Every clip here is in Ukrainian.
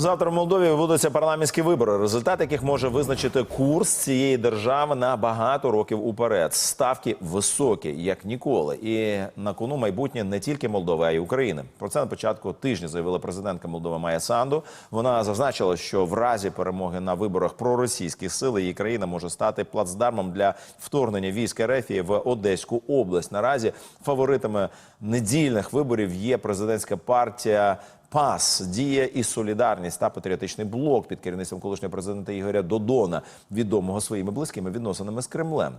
Завтра в Молдові відбудуться парламентські вибори, результат яких може визначити курс цієї держави на багато років уперед. Ставки високі, як ніколи. І на кону майбутнє не тільки Молдови, а й України. Про це на початку тижня заявила президентка Молдови Майя Санду. Вона зазначила, що в разі перемоги на виборах проросійських сил її країна може стати плацдармом для вторгнення військ РФ в Одеську область. Наразі фаворитами недільних виборів є президентська партія. ПАС, Дія і Солідарність та патріотичний блок під керівництвом колишнього президента Ігоря Додона, відомого своїми близькими відносинами з Кремлем.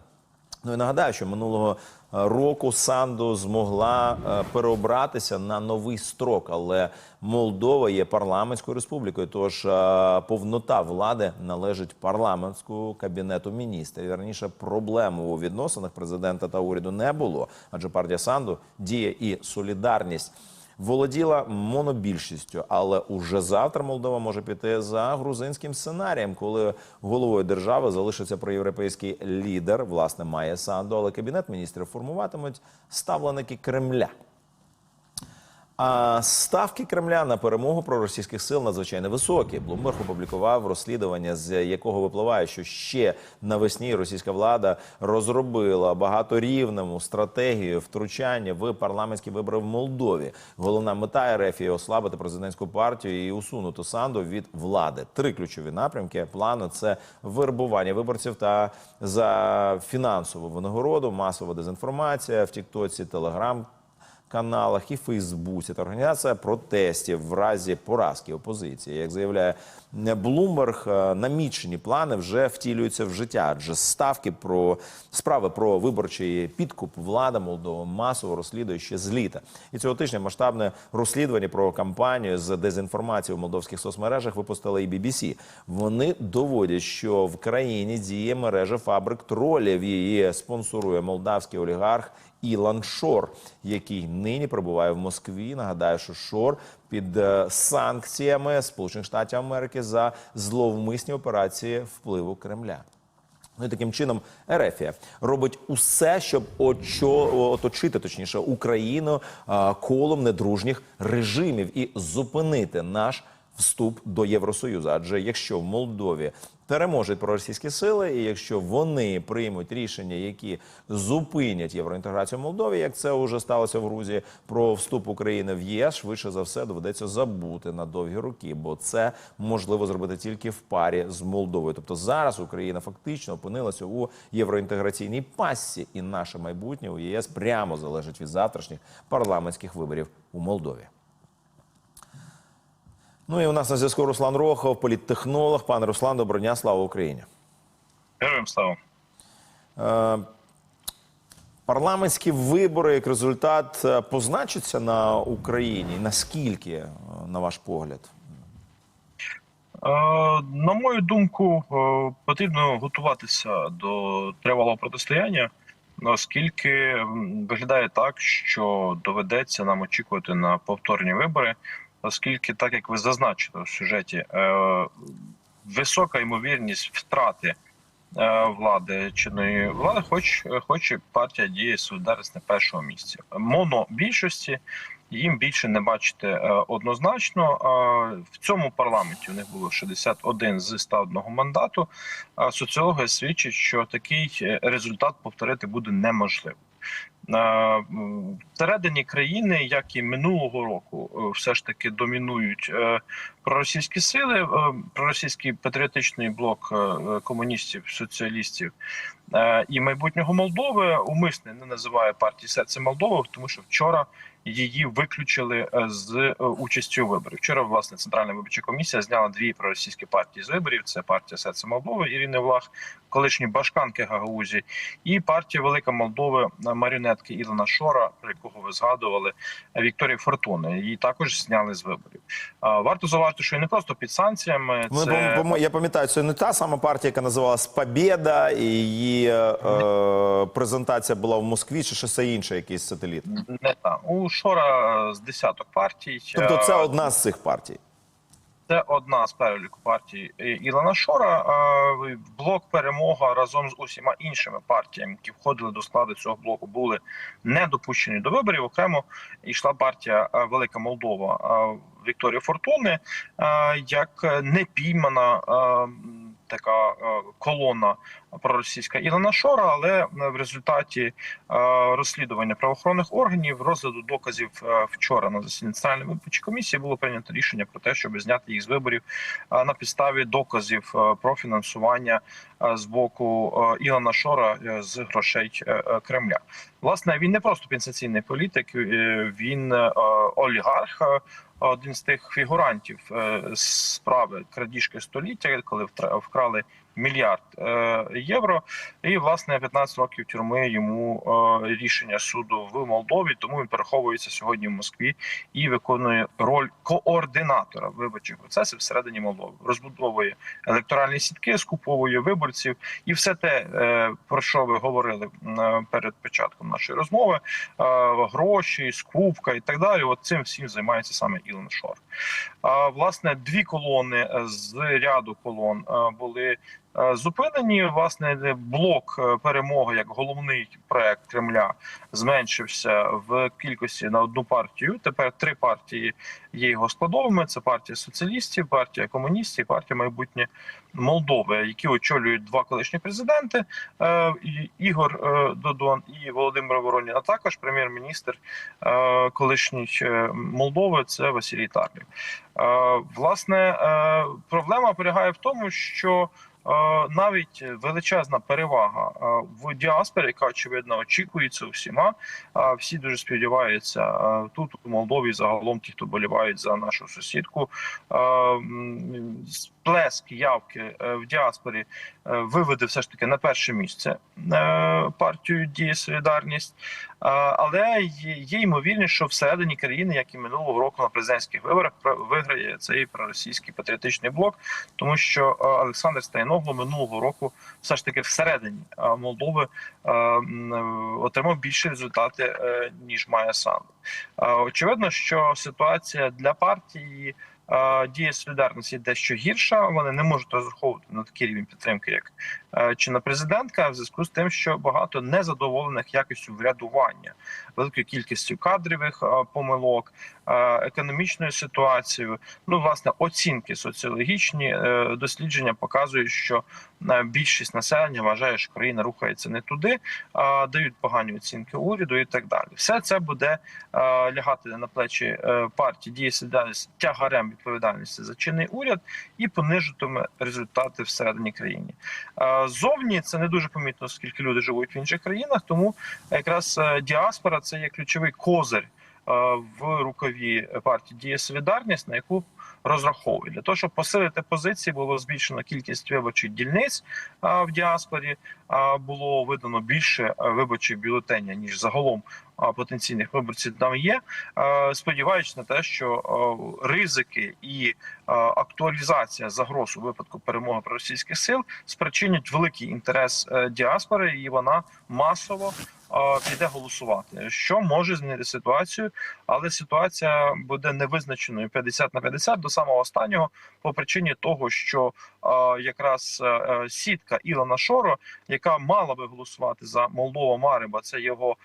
Ну і нагадаю, що минулого е, року Санду змогла е, переобратися на новий строк, але Молдова є парламентською республікою. Тож е, повнота влади належить парламентському кабінету міністрів. Раніше проблем у відносинах президента та уряду не було, адже партія Санду дія і солідарність володіла монобільшістю, але уже завтра Молдова може піти за грузинським сценарієм, коли головою держави залишиться проєвропейський лідер, власне, має Санду, але кабінет міністрів формуватимуть ставленики Кремля. А ставки Кремля на перемогу проросійських сил надзвичайно високі. Блумберг опублікував розслідування, з якого випливає, що ще навесні російська влада розробила багаторівневу стратегію втручання в парламентські вибори в Молдові. Головна мета РФ – ослабити президентську партію і усунути Санду від влади. Три ключові напрямки плану це вербування виборців та за фінансову винагороду, масова дезінформація в Тіктоці, Телеграм каналах і Фейсбуці та організація протестів в разі поразки опозиції. Як заявляє Блумберг, намічені плани вже втілюються в життя, адже ставки про справи про виборчий підкуп влада Молдови масово розслідує ще з літа. І цього тижня масштабне розслідування про кампанію з дезінформації у молдовських соцмережах випустила і BBC. Вони доводять, що в країні діє мережа фабрик тролів. Її спонсорує молдавський олігарх. Ілан Шор, який нині перебуває в Москві. Нагадаю, що Шор під е, санкціями Сполучених Штатів Америки за зловмисні операції впливу Кремля. Ну і таким чином Ерефія робить усе, щоб очо, оточити точніше Україну колом недружніх режимів і зупинити наш вступ до Євросоюзу. Адже якщо в Молдові переможуть проросійські сили, і якщо вони приймуть рішення, які зупинять євроінтеграцію в Молдові, як це вже сталося в Грузії, про вступ України в ЄС, швидше за все доведеться забути на довгі роки, бо це можливо зробити тільки в парі з Молдовою. Тобто зараз Україна фактично опинилася у євроінтеграційній пасі, і наше майбутнє у ЄС прямо залежить від завтрашніх парламентських виборів у Молдові. Ну і у нас на зв'язку Руслан Рохов, політтехнолог. Пане Руслан, доброго дня, слава Україні. Героям слава. Е, парламентські вибори як результат е, позначаться на Україні. Наскільки, е, на ваш погляд? На мою думку, потрібно готуватися до тривалого протистояння, оскільки виглядає так, що доведеться нам очікувати на повторні вибори, оскільки, так як ви зазначили в сюжеті, е, висока ймовірність втрати е, влади чинної влади, хоч хоче партія діє солідарність на першому місці. Монобільшості їм більше не бачити е, однозначно. В цьому парламенті у них було 61 з 101 мандату. Соціологи свідчать, що такий результат повторити буде неможливо. Всередині країни, як і минулого року, е, все ж таки домінують е, проросійські сили, е, проросійський патріотичний блок комуністів, соціалістів і майбутнього Молдови умисне не називає партії серце Молдови, тому що вчора її виключили е, з е, участю у виборів. Вчора власне центральна виборча комісія зняла дві проросійські партії з виборів: це партія серце Молдови Ірини Влах, колишні башканки Гагаузі, і партія Велика Молдови маріонетки Ілона Шора, про якого ви згадували, Вікторії Фортуни. Її також зняли з виборів. Варто зауважити, що і не просто під санкціями. Вони, Це... пом- пом- я пам'ятаю, це не та сама партія, яка називалась Побєда, і її е, е, презентація була в Москві, чи щось інше, якийсь сателіт. Не та у Шора е, з десяток партій. Тобто, це Е, одна з цих партій. Це одна з переліку партій е, Ілона Шора. Е, Блок перемога разом з усіма іншими партіями, які входили до складу цього блоку, були не допущені до виборів. Окремо йшла партія е, Велика Молдова. Е, Вікторії Фортуни е, як непіймана е, така е, колона проросійська Ілона Шора, але е, в результаті е, розслідування правоохоронних органів розгляду доказів вчора на засіданні національної виборчої комісії було прийнято рішення про те, щоб зняти їх з виборів на підставі доказів про фінансування з боку Ілона Шора з грошей Кремля. Власне, він не просто пенсаційний політик, він олігарх. Один з тих фігурантів е, справи крадіжки століття, коли вкрали мільярд е, євро, і власне 15 років тюрми йому е, рішення суду в Молдові. Тому він переховується сьогодні в Москві і виконує роль координатора виборчих процесів всередині Молдови. Розбудовує електоральні сітки, скуповує виборців, і все те, е, про що ви говорили перед початком нашої розмови: гроші, скупка і так далі. От цим всім займається саме Ілон Шор. А власне дві колони з ряду колон були зупинені. Власне, блок е, перемоги як головний проект Кремля зменшився в кількості на одну партію. Тепер три партії є його складовими: це партія соціалістів, партія комуністів, партія майбутнє Молдови, які очолюють два колишні президенти е, Ігор е, Додон і Володимир Воронін, а також прем'єр-міністр е, колишній е, Молдови. Це Василій Тарлів. Е, Власне, е, проблема полягає в тому, що е, навіть величезна перевага е, в діаспорі, яка очевидно очікується усіма. Всі дуже сподіваються е, тут у Молдові, загалом ті, хто болівають за нашу сусідку. М, Сплеск явки е, в діаспорі е, виведе все ж таки на перше місце е, партію Дія Солідарність. Але є ймовірність, що всередині країни, як і минулого року на президентських виборах, виграє цей проросійський патріотичний блок, тому що Олександр Стайногло минулого року все ж таки всередині Молдови отримав більші результати ніж має сам. Очевидно, що ситуація для партії. Дія солідарності дещо гірша. Вони не можуть розраховувати на такий рівень підтримки, як е, чинна президентка, в зв'язку з тим, що багато незадоволених якістю врядування, великою кількістю кадрових е, помилок, е, економічною ситуацією. Ну, власне, оцінки соціологічні дослідження показують, що більшість населення вважає, що країна рухається не туди, а дають погані оцінки уряду і так далі. Все це буде лягати на плечі партії дії солідарність тягарем відповідальності за чинний уряд і понижитиме результати всередині країни. Е, Зовні це не дуже помітно, оскільки люди живуть в інших країнах. Тому якраз е, діаспора це є ключовий козир е, в рукаві партії діє Солідарність, на яку розраховує для того, щоб посилити позиції, було збільшено кількість виборчих дільниць в діаспорі. Було видано більше виборчих бюлетенів, ніж загалом потенційних виборців там є. Сподіваючись на те, що ризики і актуалізація загроз у випадку перемоги російських сил спричинять великий інтерес е, діаспори, і вона масово піде голосувати, що може змінити ситуацію, але ситуація буде невизначеною 50 на 50 до самого останнього, по причині того, що якраз е, е, сітка Ілона Шоро, яка мала би голосувати за Молдова Мариба, це його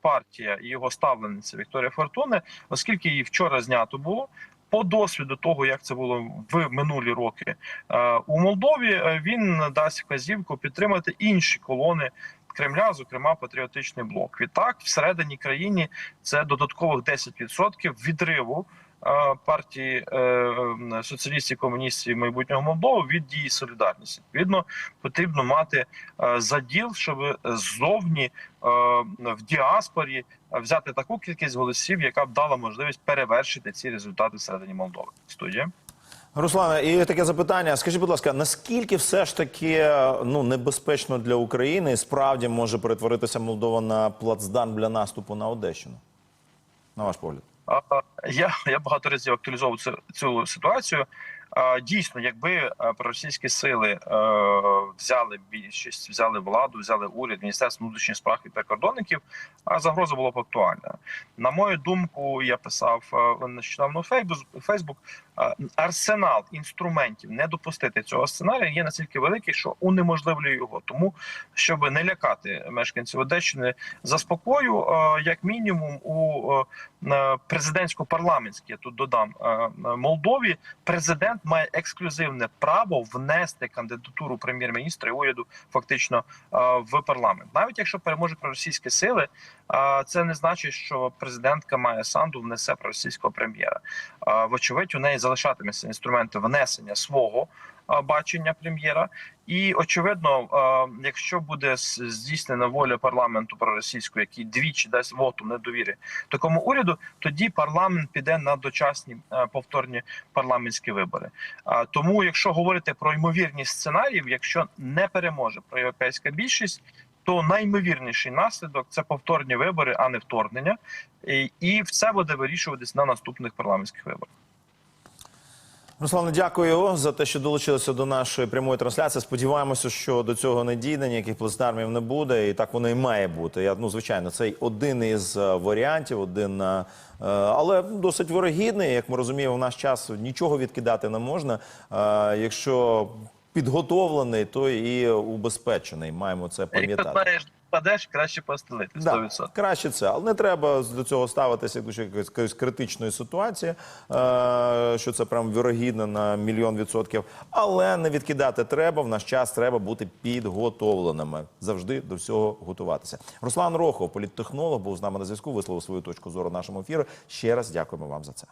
партія і його ставлениця Вікторія Фортуни, оскільки її вчора знято було. По досвіду того, як це було в минулі роки е, у Молдові, він дасть вказівку підтримати інші колони Кремля, зокрема патріотичний блок. Відтак, всередині країни це додаткових 10% відриву е, партії е, соціалістів, комуністів майбутнього Молдови від дії солідарності. Відповідно, потрібно мати е, заділ, щоб ззовні в діаспорі взяти таку кількість голосів, яка б дала можливість перевершити ці результати всередині Молдови. Студія. Руслане, і таке запитання. Скажіть, будь ласка, наскільки все ж таки ну небезпечно для України і справді може перетворитися Молдова на плацдарм для наступу на Одещину? На ваш погляд? Я, я багато разів актуалізовував цю, цю ситуацію. Дійсно, якби е, проросійські сили е, взяли більшість, взяли владу, взяли уряд, міністерство внутрішніх справ і прикордонників, а загроза була б актуальна. На мою думку, я писав е, нещодавно Фейсбук. арсенал інструментів не допустити цього сценарія є настільки великий, що унеможливлює його. Тому щоб не лякати мешканців Одещини, заспокою, як мінімум, у е, президентсько-парламентській, я тут додам е, Молдові, президент має ексклюзивне право внести кандидатуру прем'єр-міністра і уряду фактично е, в парламент, навіть якщо переможе проросійські сили. е, Це не значить, що президентка Майя Санду внесе проросійського прем'єра. Е, Вочевидь, у неї залишатимуться інструменти внесення свого е, бачення прем'єра. І очевидно, якщо буде здійснена воля парламенту проросійського, який двічі дасть вотум недовіри такому уряду, тоді парламент піде на дочасні е, повторні парламентські вибори. Тому, якщо говорити про ймовірність сценаріїв, якщо не переможе проєвропейська більшість, то найімовірніший наслідок це повторні вибори, а не вторгнення, і все буде вирішуватись на наступних парламентських виборах. Руслане, дякую за те, що долучилися до нашої прямої трансляції. Сподіваємося, що до цього не дійде, ніяких плацдармів не буде, і так воно і має бути. Я ну звичайно, це один із е, варіантів, один е, але досить вирогідний. Як ми розуміємо, в наш час нічого відкидати не можна. Е, Якщо підготовлений, то і убезпечений. Маємо це пам'ятати. Знаєш, падеш, краще постелити 100%. Да, краще це, але не треба до цього ставитися до якоїсь, критичної ситуації, е, що це прям вірогідно на мільйон відсотків. Але не відкидати треба. В наш час треба бути підготовленими. Завжди до всього готуватися. Руслан Рохов, політтехнолог, був з нами на зв'язку. Висловив свою точку зору нашому ефірі. Ще раз дякуємо вам за це.